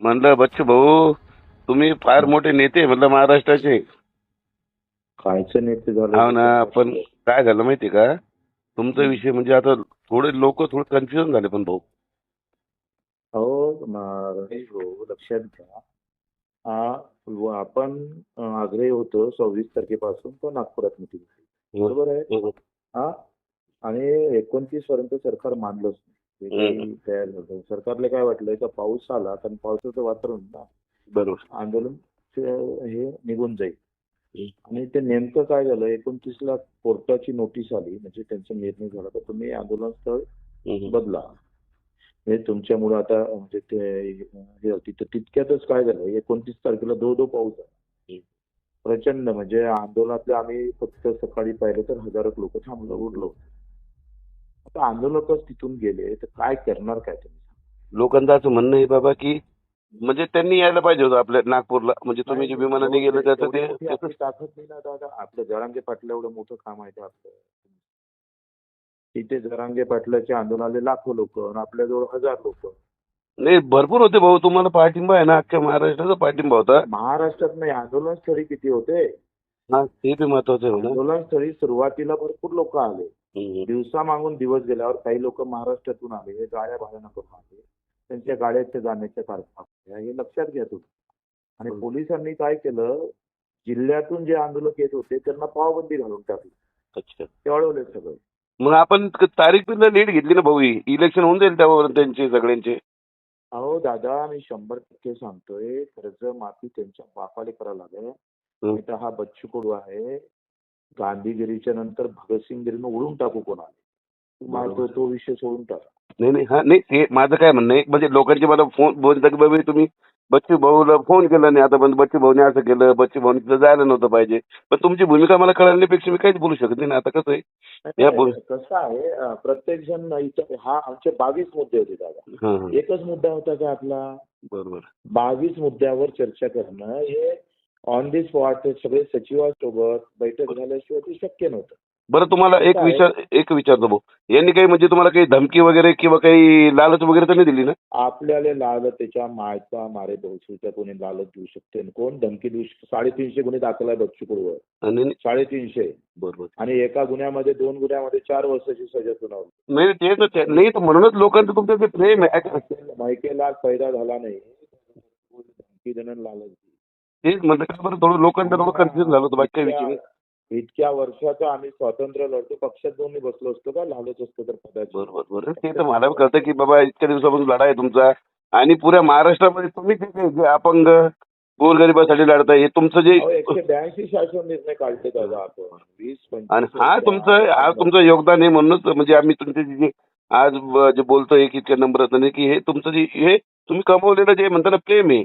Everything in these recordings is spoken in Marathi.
म्हणलं बच्चू भाऊ तुम्ही फार मोठे नेते म्हणलं महाराष्ट्राचे. कायचं नेते झालं? हो ना पण काय झालं माहिती का? तुमचा विषय म्हणजे आता थोडे लोक थोडे कन्फ्युजन झाले पण भाऊ. हो रमेश भाऊ लक्षात घ्या. आपण आग्रही होतो सव्वीस तारखेपासून तो नागपुरात मिटिंग बरोबर आहे? हा? आणि एकोणतीस पर्यंत सरकार मानलंच नाही. ते काही तयार नव्हतं. सरकारला काय वाटलं का पाऊस आला कारण पावसाचं वातावरण ना बरोबर. आंदोलन हे निघून जाईल. आणि ते नेमकं काय झालं एकोणतीसला कोर्टाची नोटीस आली म्हणजे त्यांचा निर्णय झाला तर तुम्ही आंदोलन स्थळ. बदला. म्हणजे तुमच्यामुळे आता म्हणजे ते हे होती. तर तितक्यातच काय झालं एकोणतीस तारखेला दो दो पाऊस झाला. प्रचंड म्हणजे आंदोलनातले आम्ही फक्त सकाळी पाहिलं तर हजारो लोक थांबलं उरलो. आता आंदोलकच तिथून गेले तर काय करणार काय तुम्ही? लोकांचं असं म्हणणं आहे बाबा की म्हणजे त्यांनी यायला पाहिजे होतं आपल्या नागपूरला. म्हणजे तुम्ही जे विमानाने गेलं त्याचं ते ताकद नाही ना दादा. आपलं जरांगे पाटला एवढं मोठं काम आहे ते आपलं. तिथे जरांगे पाटलाच्या आंदोलनाले लाखो लोक आपल्याजवळ हजार लोक. नाही भरपूर होते भाऊ. तुम्हाला पाठिंबा आहे ना? अख्ख्या महाराष्ट्राचा पाठिंबा होता. महाराष्ट्रात नाही आंदोलन स्थळी किती होते? हा ते बी महत्वाचं आंदोलन स्थळी सुरुवातीला भरपूर लोक आले. दिवसा मागून दिवस गेल्यावर काही लोक महाराष्ट्रातून आले गाड्या भाड्यानं करून आले त्यांच्या गाड्याच्या जाण्याच्या तारखा होत्या. हे लक्षात घ्या तुम्ही आणि. पोलिसांनी काय केलं जिल्ह्यातून जे आंदोलक येत होते त्यांना पावबंदी घालून टाकली. ते अडवले सगळे. मग आपण तारीख पण लेट घेतली ना भाऊ ही? इलेक्शन होऊन जाईल त्यावर त्यांचे सगळ्यांचे. अहो दादा मी शंभर टक्के सांगतोय कर्ज माफी त्यांच्या बापाले करावं लागेल. हा बच्चू कडू आहे. गांधीगिरीच्या नंतर भगतसिंगगिरीनं उडून टाकू कोणाला? तो तो विषय सोडून टाका. नाही नाही हा नाही ते माझं काय म्हणणं आहे? म्हणजे लोकांचे मला फोन बोलतात की बाबा तुम्ही बच्चू भाऊला फोन केला नाही आता पण बच्चू भाऊने असं केलं बच्चू भाऊने तिथं जायला नव्हतं पाहिजे. पण तुमची भूमिका मला कळण्यापेक्षा मी काहीच बोलू शकत नाही ना. आता कसं आहे? या बोल- कसं आहे प्रत्येक जण इथं हा आमचे बावीस मुद्दे होते दादा. एकच मुद्दा होता का आपला? बरोबर. बावीस मुद्द्यावर चर्चा करणं हे ऑन दी स्पॉट सगळे सचिवांसोबत बैठक झाल्याशिवाय ते शक्य नव्हतं. बरं तुम्हाला एक काय? विचार एक विचारतो भाऊ. यांनी काही म्हणजे तुम्हाला काही धमकी वगैरे किंवा काही लालच वगैरे तर नाही दिली ना? आपल्याला लालतेच्या मायचा मारे बहुसूच्या कोणी लालच देऊ शकते आणि कोण? धमकी देऊ शकते. साडेतीनशे गुन्हे दाखल आहे बच्चू कडूवर आणि नाही- साडेतीनशे. बरोबर आणि एका गुन्ह्यामध्ये दोन गुन्ह्यामध्ये चार वर्षाची सजा सुनावली. नाही ते तर ते- नाही तर म्हणूनच लोकांचं तुमचं ते प्रेम आहे. मायकेला पैदा झाला नाही. धमकी देणं लालच. देणं. तेच म्हणलं का बरं थोडं लोकांचं थोडं कन्फ्युजन झालं होतं बाकी काही नाही. इतक्या वर्षाचं आम्ही स्वातंत्र्य लढतो पक्षात जाऊन मी बसलो असतो का लालच असतो तर बरोबर बरोबर. ते तर मला कळतं की बाबा इतक्या दिवसापासून लढा आहे तुमचा. आणि पुऱ्या महाराष्ट्रामध्ये तुम्ही जे अपंग गोरगरिबासाठी लढताय हे तुमचं जे अहो, एकशे ब्याऐंशी शासन निर्णय काढले दादा आपण. वीस आणि पंचवीस हा तुमचं हा तुमचं योगदान आहे म्हणूनच म्हणजे आम्ही तुमचे जे- जे आज ब- जे बोलतोय की इतक्या नम्रतेने की हे तुमचं जे हे तुम्ही कमवलेलं जे म्हणता ना प्रेम आहे.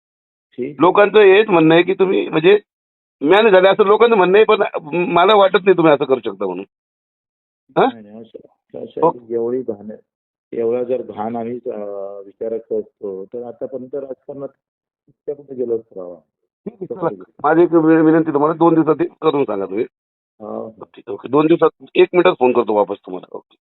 लोकांचं हेच म्हणणं आहे की तुम्ही म्हणजे मॅनेज झाले असं लोकांचं म्हणणं आहे पण मला वाटत नाही तुम्ही असं करू शकता म्हणून. हा? एवढी घाण एवढा जर घाण आम्ही विचारात करतो तर आतापर्यंत राजकारणात गेलो राहावा ठीक आहे, चला. माझी एक विनंती तुम्हाला दोन दिवसात करून सांगा तुम्ही. हा. ओके. दोन दिवसात एक मिनिटात फोन करतो वापस तुम्हाला. ओके.